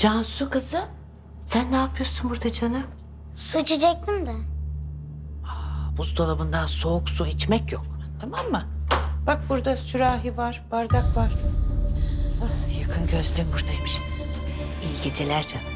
Cansu kızım. Sen ne yapıyorsun burada canım? Su içecektim de. Buzdolabından soğuk su içmek yok. Tamam mı? Bak burada sürahi var, bardak var. Ah, yakın gözlüğüm buradaymış. İyi geceler canım.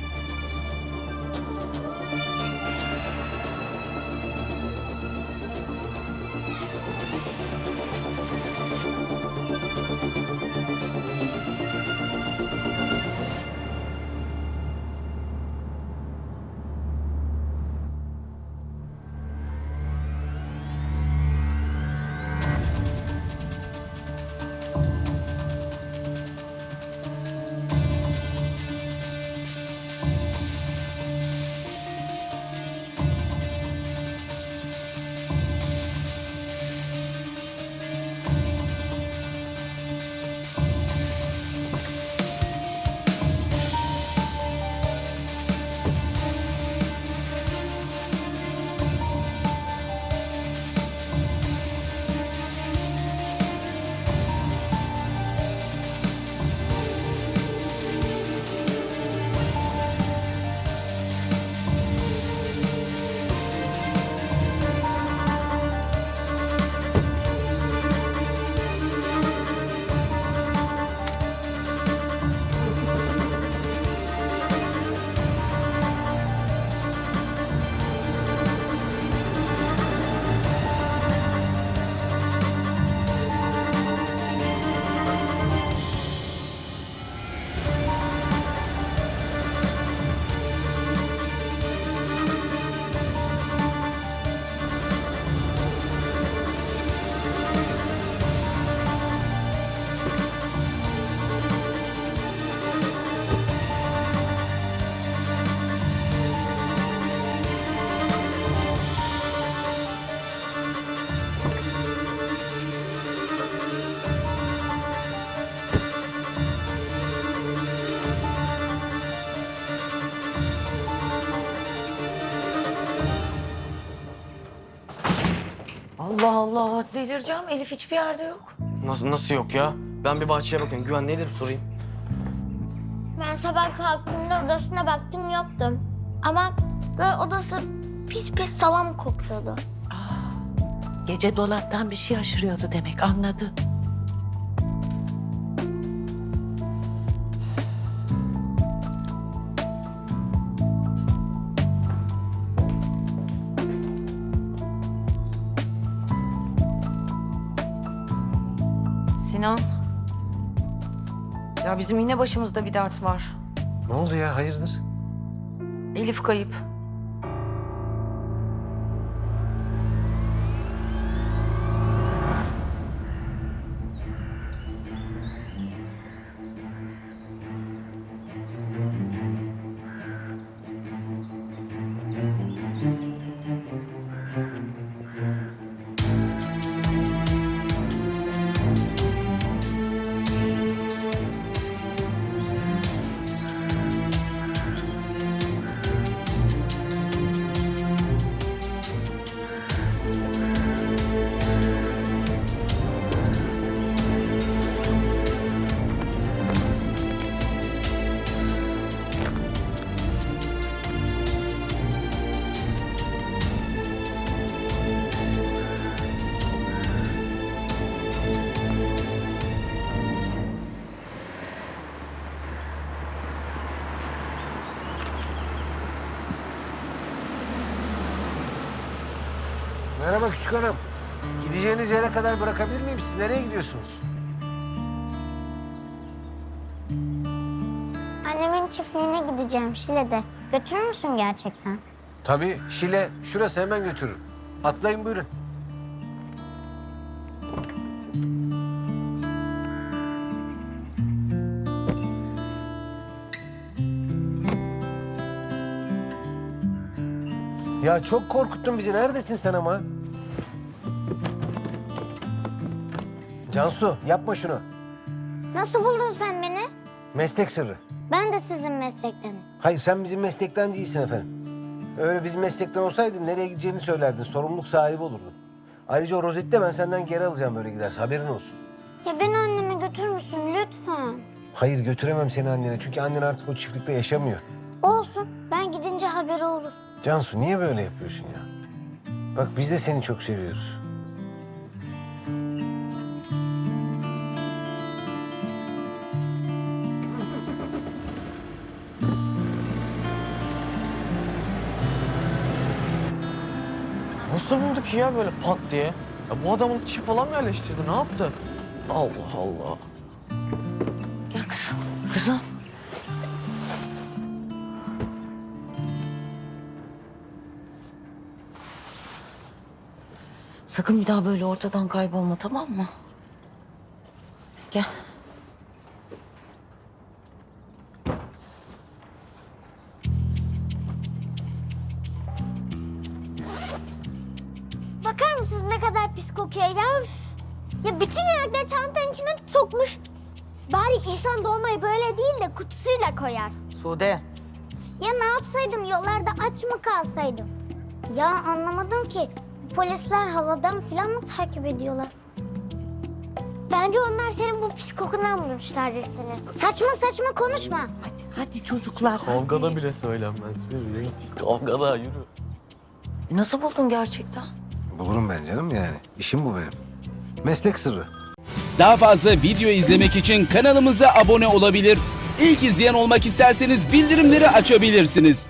Allah Allah delireceğim. Elif hiçbir yerde yok. Nasıl, nasıl yok ya? Ben bir bahçeye bakayım. Güven nedir sorayım. Ben sabah kalktığımda odasına baktım yoktu. Ama böyle odası pis pis salam kokuyordu. Gece dolaptan bir şey aşırıyordu demek anladı. Sinan. Ya bizim yine başımızda bir dert var. Ne oldu ya hayırdır? Elif kayıp. Merhaba küçük hanım. Gideceğiniz yere kadar bırakabilir miyim? Siz nereye gidiyorsunuz? Annemin çiftliğine gideceğim Şile'de. Götürür müsün gerçekten? Tabii Şile. Şurası hemen götürürüm. Atlayın buyurun. Ya çok korkuttun bizi. Neredesin sen ama? Cansu yapma şunu. Nasıl buldun sen beni? Meslek sırrı. Ben de sizin meslektenim. Hayır sen bizim meslekten değilsin efendim. Öyle bizim meslekten olsaydın nereye gideceğini söylerdin. Sorumluluk sahibi olurdun. Ayrıca o rozeti de ben senden geri alacağım böyle giderse. Haberin olsun. Ya beni anneme götürür müsün lütfen? Hayır götüremem seni annene çünkü annen artık o çiftlikte yaşamıyor. Olsun. Ben gidince haberi olur. Cansu niye böyle yapıyorsun ya? Bak biz de seni çok seviyoruz. Nasıl buldu ki ya böyle pat diye? Ya bu adamın çip falan mı yerleştirdi? Ne yaptı? Allah Allah. Gel kızım. Kızım. Sakın bir daha böyle ortadan kaybolma tamam mı? Gel. Kadar pis kokuyor ya? Ya bütün yemekleri çantanın içine sokmuş. Bari insan doğmayı böyle değil de kutusuyla koyar. Sude. Ya ne yapsaydım yollarda aç mı kalsaydım? Ya anlamadım ki. Polisler havadan falan mı takip ediyorlar? Bence onlar senin bu pis kokundan bulmuşlardır seni. Saçma saçma konuşma. Hadi, hadi çocuklar. Kavgada hadi. bile söylenmez. Yürü. Kavgada yürü. Nasıl buldun gerçekten? Bulurum ben canım yani. İşim bu benim. Meslek sırrı. Daha fazla video izlemek için kanalımıza abone olabilir. İlk izleyen olmak isterseniz bildirimleri açabilirsiniz.